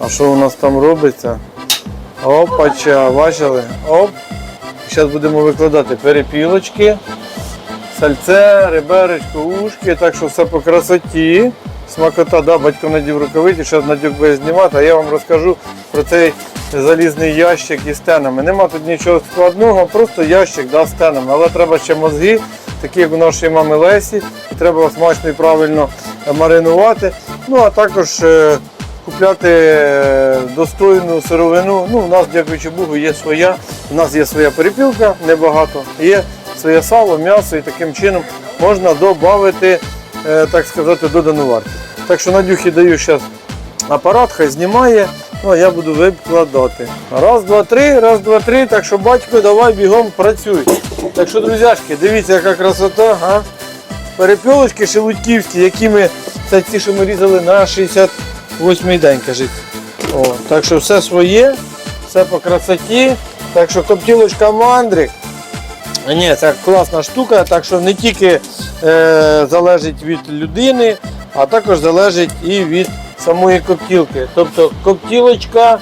А що у нас там робиться? Опача, бачили? Оп. Зараз будемо викладати перепілочки, сальце, реберечко, ушки, так що все по красоті. Смакота, да, батько надів рукавиці, зараз Надюк буде знімати, а я вам розкажу про цей залізний ящик із стенами. Нема тут нічого складного, просто ящик да, з стенами. Але треба ще мозги, такі як у нашої мами Лесі, треба смачно і правильно маринувати. Ну а також е, купляти е, достойну сировину. Ну, у нас, дякуючи Богу, є своя. У нас є своя перепілка, небагато, є своє сало, м'ясо і таким чином можна додати, так сказати, додану вартість. Так що Надюхі даю зараз апарат, хай знімає, ну а я буду викладати. Раз, два, три, раз, два, три. Так що батько, давай бігом працюй. Так що, друзяшки, дивіться, яка красота. А? Перепілочки шелудьківські, які ми, це ті, що ми різали на 68-й день, кажіть. О, так що все своє, все по красоті. Так що коптілочка мандрик. Ні, це класна штука, так що не тільки е, залежить від людини, а також залежить і від самої коптілки. Тобто коптілочка